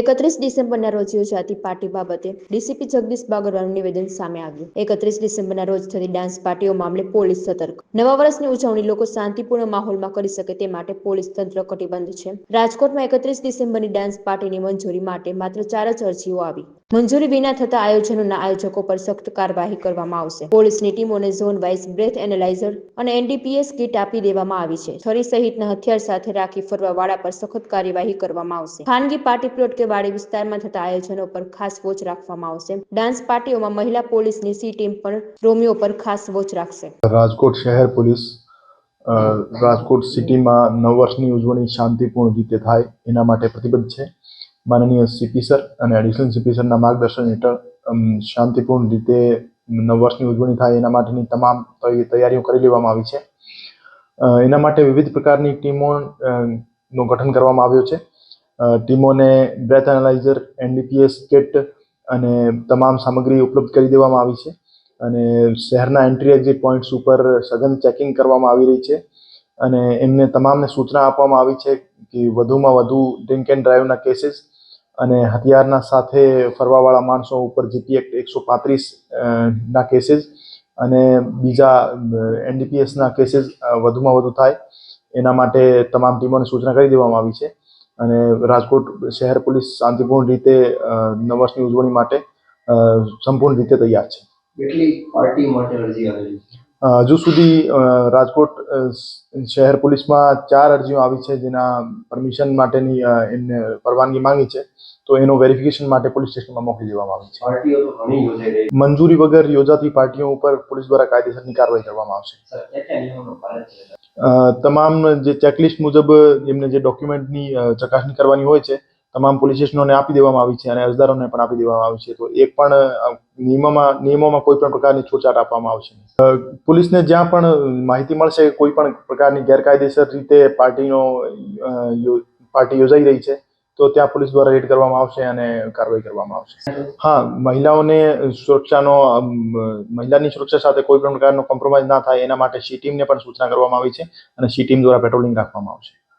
એકત્રીસ ડિસેમ્બરના રોજ યોજાતી પાર્ટી બાબતે ડીસીપી જગદીશ બાગરવાનું નિવેદન સામે આવ્યું. એકત્રીસ ડિસેમ્બરના રોજ થતી ડાન્સ પાર્ટીઓ મામલે પોલીસ સતર્ક. નવા વર્ષની ઉજવણી લોકો શાંતિપૂર્ણ માહોલમાં કરી શકે તે માટે પોલીસ તંત્ર કટિબદ્ધ છે. રાજકોટમાં એકત્રીસ ડિસેમ્બરની ડાન્સ પાર્ટીની મંજૂરી માટે માત્ર ચાર જ અરજીઓ આવી. મંજૂરી વિના થતા આયોજનોના આયોજકો પર સખ્ત કાર્યવાહી કરવામાં આવશે. પોલીસની ટીમોને ઝોન વાઇઝ બ્રેથ એનાલાઇઝર અને એનડીપીએસ કીટ આપી દેવામાં આવી છે. છરી સહિતના હથિયાર સાથે રાખી ફરવાવાળા પર સખત કાર્યવાહી કરવામાં આવશે. ખાનગી પાર્ટી પ્લોટ કે વાડી વિસ્તારમાં થતા આયોજનો પર ખાસ વોચ રાખવામાં આવશે. ડાન્સ પાર્ટીઓમાં મહિલા પોલીસની સી ટીમ પણ રોમિયો પર ખાસ વોચ રાખશે. રાજકોટ શહેર પોલીસ રાજકોટ સિટીમાં નવ વર્ષની ઉજવણી શાંતિપૂર્ણ રીતે થાય એના માટે પ્રતિબદ્ધ છે. માનનીય સીપી સર અને એડિશનલ સીપી સરના માર્ગદર્શન હેઠળ શાંતિપૂર્ણ રીતે નવ વર્ષની ઉજવણી થાય એના માટેની તમામ તૈયારીઓ કરી લેવામાં આવી છે. એના માટે વિવિધ પ્રકારની ટીમો નું ગઠન કરવામાં આવ્યું છે. ટીમોને બ્રેથ એનાલાઇઝર એનડીપીએસ કિટ અને તમામ સામગ્રી ઉપલબ્ધ કરી દેવામાં આવી છે. અને શહેરના એન્ટ્રી એક્ઝિટ પોઈન્ટ્સ ઉપર સઘન ચેકિંગ કરવામાં આવી રહી છે. અને એમને તમામને સૂચના આપવામાં આવી છે કે વધુમાં વધુ ડ્રિંક એન્ડ ડ્રાઈવના કેસીસ અને હથિયારના સાથે ફરવાવાળા માણસો ઉપર જીપી એક્ટ એકસો પાંત્રીસ ના કેસીસ અને બીજા એનડીપીએસના કેસીસ વધુમાં વધુ થાય. એના માટે તમામ ટીમોને સૂચના કરી દેવામાં આવી છે અને રાજકોટ શહેર પોલીસ શાંતિપૂર્ણ રીતે નવર્ષની ઉજવણી માટે સંપૂર્ણ રીતે તૈયાર છે. કેટલી પાર્ટી માટે અરજી આવેલી હજુ સુધી રાજકોટ શહેર પોલીસમાં ચાર અરજીઓ આવી છે જેના પરમિશન માટેની એમને પરવાનગી માંગી છે. તો એનું વેરિફિકેશન માટે પોલીસ સ્ટેશનમાં મોકલી દેવામાં આવી છે. મંજૂરી વગર યોજાતી પાર્ટીઓ ઉપર પોલીસ દ્વારા કાયદેસરની કાર્યવાહી કરવામાં આવશે. તમામ જે ચેકલિસ્ટ મુજબ એમને જે ડોક્યુમેન્ટની ચકાસણી કરવાની હોય છે તમામ પોલીસ સ્ટેશનોને આપી દેવામાં આવી છે અને અરજદારોને પણ આપી દેવામાં આવી છે. તો એક પણ નિયમોમાં નિયમોમાં કોઈ પણ પ્રકારની છૂટછાટ આપવામાં આવશે. પોલીસને જ્યાં પણ માહિતી મળશે, કોઈ પણ પ્રકારની ગેરકાયદેસર રીતે પાર્ટીનો પાર્ટી યોજાઈ રહી છે, તો ત્યાં પોલીસ દ્વારા રેડ કરવામાં આવશે અને કાર્યવાહી કરવામાં આવશે. હા, મહિલાઓને સુરક્ષાનો મહિલાની સુરક્ષા સાથે કોઈ પણ પ્રકારનો કોમ્પ્રોમાઇઝ ના થાય, એના માટે સી ટીમને પણ સૂચના કરવામાં આવી છે અને સી ટીમ દ્વારા પેટ્રોલિંગ રાખવામાં આવશે.